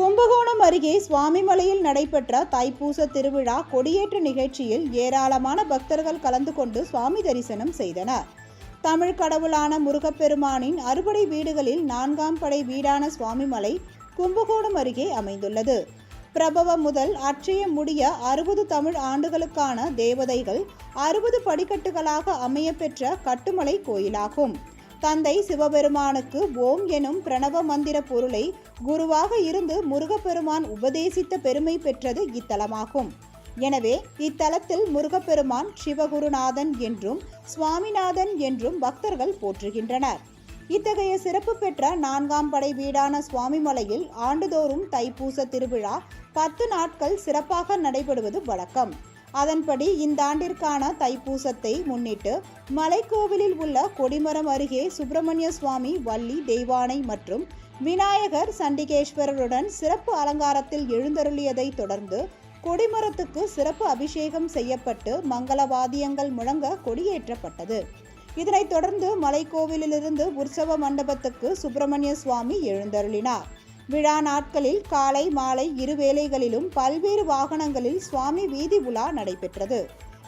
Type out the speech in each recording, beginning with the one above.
கும்பகோணம் அருகே சுவாமிமலையில் நடைபெற்ற தைப்பூச திருவிழா கொடியேற்ற நிகழ்ச்சியில் ஏராளமான பக்தர்கள் கலந்து கொண்டு சுவாமி தரிசனம் செய்தனர். தமிழ் கடவுளான முருகப்பெருமானின் அறுபடை வீடுகளில் நான்காம் படை வீடான சுவாமிமலை கும்பகோணம் அருகே அமைந்துள்ளது. பிரபவம் முதல் அட்சயம் முடிய அறுபது தமிழ் ஆண்டுகளுக்கான தேவதைகள் அறுபது படிக்கட்டுகளாக அமையப்பெற்ற கட்டுமலை கோயிலாகும். தந்தை சிவபெருமானுக்கு ஓம் எனும் பிரணவ மந்திர பொருளை குருவாக இருந்து முருகப்பெருமான் உபதேசித்த பெருமை பெற்றது இத்தலமாகும். எனவே இத்தலத்தில் முருகப்பெருமான் சிவகுருநாதன் என்றும் சுவாமிநாதன் என்றும் பக்தர்கள் போற்றுகின்றனர். இத்தகைய சிறப்பு பெற்ற நான்காம் படை வீடான சுவாமிமலையில் ஆண்டுதோறும் தைப்பூச திருவிழா பத்து நாட்கள் சிறப்பாக நடைபெறுவது வழக்கம். அதன்படி இந்த ஆண்டிற்கான தைப்பூசத்தை முன்னிட்டு மலைக்கோவிலில் உள்ள கொடிமரம் அருகே சுப்பிரமணிய சுவாமி வள்ளி தெய்வானை மற்றும் விநாயகர் சண்டிகேஸ்வரருடன் சிறப்பு அலங்காரத்தில் எழுந்தருளியதை தொடர்ந்து கொடிமரத்துக்கு சிறப்பு அபிஷேகம் செய்யப்பட்டு மங்களவாதியங்கள் முழங்க கொடியேற்றப்பட்டது. இதனைத் தொடர்ந்து மலைக்கோவிலிலிருந்து உற்சவ மண்டபத்துக்கு சுப்பிரமணிய சுவாமி எழுந்தருளினார். விழா நாட்களில் காலை மாலை இரு வேளைகளிலும் பல்வேறு வாகனங்களில் சுவாமி வீதி உலா நடைபெற்றது.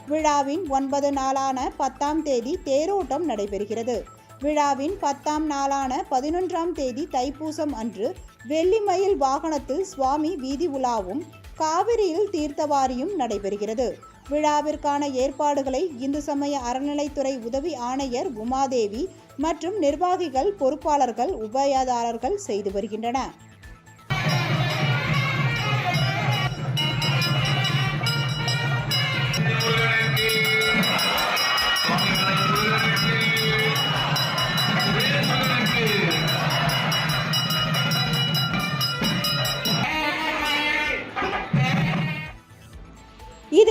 விழாவின் ஒன்பது நாளான பத்தாம் தேதி தேரோட்டம் நடைபெறுகிறது. விழாவின் பத்தாம் நாளான பதினொன்றாம் தேதி தைப்பூசம் அன்று வெள்ளிமயில் வாகனத்தில் சுவாமி வீதி உலாவும் காவிரியில் தீர்த்தவாரியும் நடைபெறுகிறது. விழாவிற்கான ஏற்பாடுகளை இந்து சமய அறநிலைத்துறை உதவி ஆணையர் உமாதேவி மற்றும் நிர்வாகிகள் பொறுப்பாளர்கள் உபயதாரர்கள் செய்து வருகின்றனர்.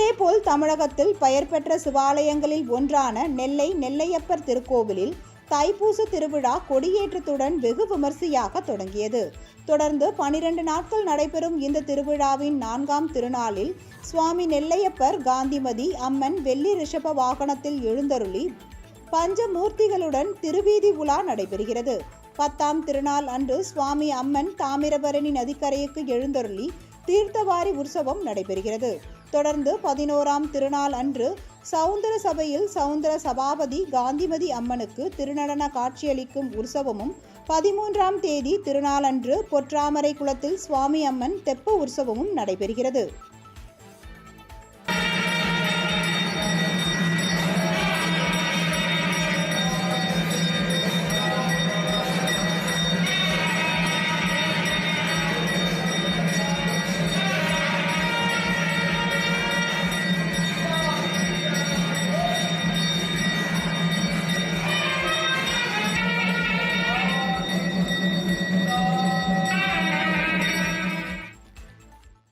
இதேபோல் தமிழகத்தில் பெயர் பெற்ற சிவாலயங்களில் ஒன்றான நெல்லை நெல்லையப்பர் திருக்கோவிலில் தைப்பூச திருவிழா கொடியேற்றத்துடன் வெகு விமர்சையாக தொடங்கியது. தொடர்ந்து பனிரெண்டு நாட்கள் நடைபெறும் இந்த திருவிழாவின் நான்காம் திருநாளில் சுவாமி நெல்லையப்பர் காந்திமதி அம்மன் வெள்ளி ரிஷப வாகனத்தில் எழுந்தருளி பஞ்சமூர்த்திகளுடன் திருவீதி உலா நடைபெறுகிறது. பத்தாம் திருநாள் அன்று சுவாமி அம்மன் தாமிரபரணி நதிக்கரைக்கு எழுந்தருளி தீர்த்தவாரி உற்சவம் நடைபெறுகிறது. தொடர்ந்து பதினோராம் திருநாள் அன்று சவுந்தர சபையில் சவுந்தர சபாபதி காந்திமதி அம்மனுக்கு திருநடன காட்சியளிக்கும் உற்சவமும் பதிமூன்றாம் தேதி திருநாளன்று பொற்றாமரை குளத்தில் சுவாமி அம்மன் தெப்ப உற்சவமும் நடைபெறுகிறது.